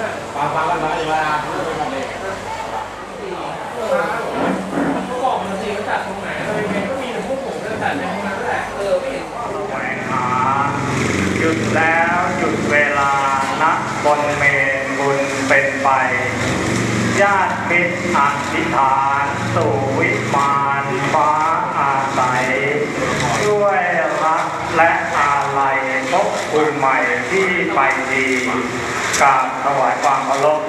น่ะฟังฟังกันนะอย่ามาพูดไปกันเลยเขาบอกมันจริงว่าจัดตรงไหนอะไรยังไงก็มีแต่พวกผมจะจัดในห้องนั้นแหละเออไม่เห็นแหวงหาหยุดแล้วหยุดเวลานักบนเมนบุญเป็นไป ญาติมิตรอธิษฐานสู่วิมานฟ้าอาศัยด้วยรักและอาลัยพบคุณใหม่ที่ไปดี กราบถวายความเคารพ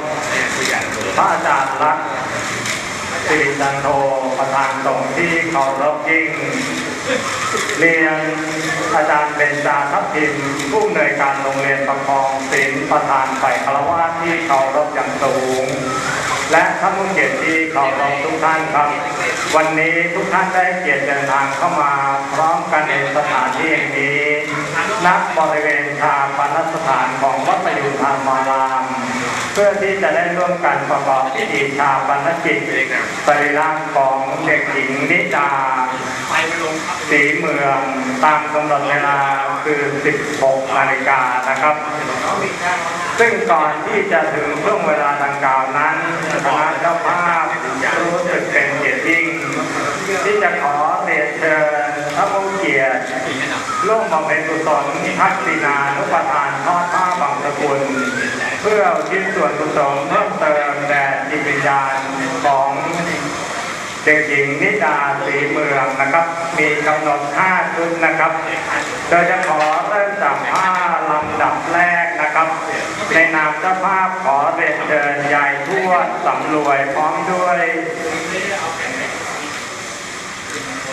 พระอาจารย์รักสิริจันโทประธานสงฆ์ที่เคารพยิ่ง เรียนอาจารย์เบญจาทัพทิมผู้อำนวยการโรงเรียนประคองศิลป์ประธานฝ่ายคารวะที่เคารพอย่างสูง และท่านผู้เกียรติที่เคารพทุกท่านครับ วันนี้ทุกท่านได้เกียรติเดินทางเข้ามาพร้อมกันในสถานที่แห่งนี้ณบริเวณชาปนสถานของวัดประยุทธามาราม เพื่อที่จะได้ร่วมกันประกอบพิธีชาปนกิจสรีระของเด็กหญิงนิดารสีเมืองตามกำหนดเวลาคือ 16นาฬิกานะครับ ซึ่งก่อนที่จะถึงช่วงเวลาดังกล่าวนั้นคณะเจ้าภาพรู้สึกเป็นเกียรติยิ่ง ที่จะขอเรียนเชิญพระผู้เกียรติร่วมบำเพ็ญกุศลทักษินานุปทาน พื่อทิศส่วนกุศลเพิ่มเติมแด่จิตวิญญาณของเด็กหญิงนิดาสีเมืองนะครับ มีกำหนด5ชุดนะครับโดยจะขอเริ่มจากผ้าลำดับแรกนะครับ ในนามเจ้าภาพขอเรียนเชิญยายทวดสำรวยพร้อมด้วย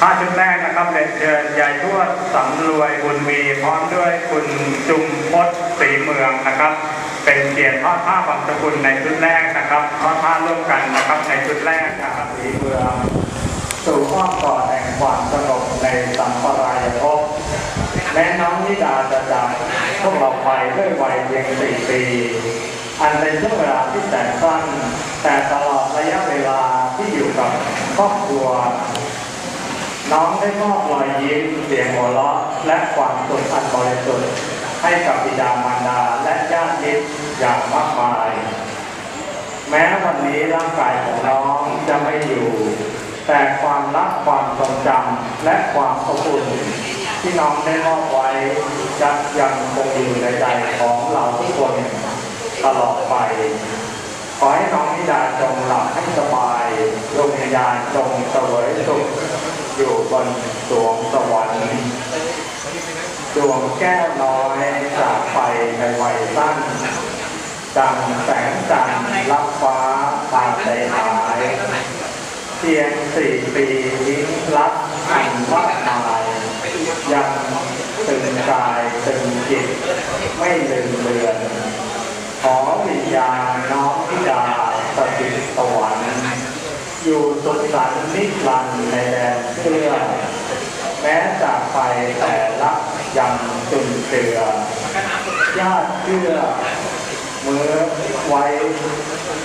ผ้าชุดแรกนะครับเรียนเชิญยายทวดสำรวยบุญมีพร้อมด้วยคุณจุมพศสีเมืองนะครับ เป็นเกียรติทอดผ้าบางสกุลในชุดแรกนะครับทอดผ้าร่วมกันนะครับในชุดแรกนะครับสีเมืองสู่อ้อมกอแห่งความสงบในสัมปรายภพแม้น้องนิดาจะจากพวกเราไปด้วยวัยเพียงสี่ปี อันเป็นช่วงเวลาที่แสนสั้นแต่ตลอดระยะเวลาที่อยู่กับครอบครัว น้องได้มอบรอยยิ้มเสียงหัวเราะและความสุขอันบริสุทธิ์ให้กับบิดามารดาและญาติมิตรอย่างมากมาย แม้วันนี้ร่างกายของน้องจะไม่อยู่ แต่ความรักความทรงจำและความอบอุ่นที่น้องได้มอบไว้จะยังคงอยู่ในใจของเราทุกคนตลอดไป ขอให้น้องนิดาจงหลับให้สบายดวงวิญญาณจงเสวยสุข อยู่บนสวงสวรรค์ดวงแก้วน้อยจากไปในวัยสั้นดังแสงจันทร์รับฟ้าตาใจหาย เพียงสี่ปีลิ้นรักอันมากมายยังตึงกายตึงจิตไม่ลืมเลือน ขอวิญญาณน้องพิดาสถิตสวรรค์ อยู่สุขสันต์นิรันดร์ในแดนเชื่อแม้จากไปแต่รักยังจุนเจือญาติเชื่อเมื่อไว้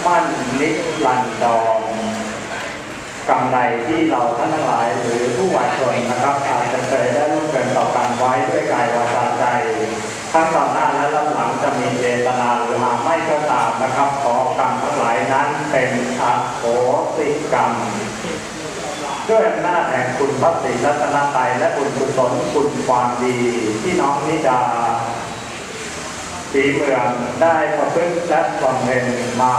มั่นนิรันดรกำไรที่เราท่านทั้งหลายหรือผู้วายชนนะครับอาจจะเคยได้ร่วมกันต่อกันไว้ด้วยกายวาจาใจทั้งต่อหน้าและรับหลังจ มีเจตนาหรือหากไม่ก็ตามนะครับขอกรรมทั้งหลายนั้นเป็นอโหสิกรรมด้วยอำนาจแห่งคุณพระศรีรัตนตรัยและบุญกุศลคุณความดีที่น้องนิดาสีเมืองได้ประพฤติและบำเพ็ญมา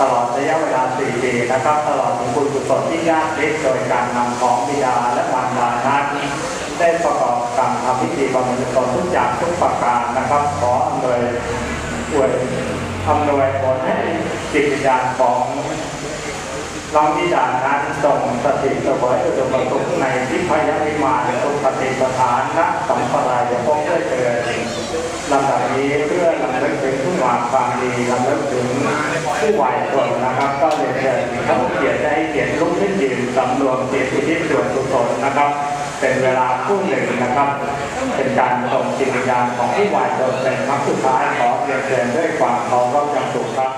ตลอดระยะเวลา4ปีนะครับ ตลอดถึงบุญกุศลที่ยากเล็กโดยการนำของบิดาและมารดานั้นได้ประกอบการทำพิธีบำเพ็ญกุศลทุกอย่างทุกประการนะครับขอ วยอวยอำนวยผลให้จิตวิญญาณของน้องที่ด่านนั้นส่งสถิตเสวยอุดมสุขในทิพยวิมานสุขติสถานณสัมปรายภพด้เกิดลำดับนี้เพื่อลำลึกถึงผู้วามความดีลำลึกถึงผู้วายชนนะครับ ก็เรียนเชิญท่านเกียรติได้เกียรติลุกขึ้นยืนสำรวมเกียรติทิศส่วนกุศลนะครับ เป็นเวลาคู่หนึ่งนะครับ เป็นการส่งจิตวิญญาณของผู้วายจนเป็นครั้งสุดท้ายขอเรียนเชิญด้วยความเคารพอย่างสุขครับ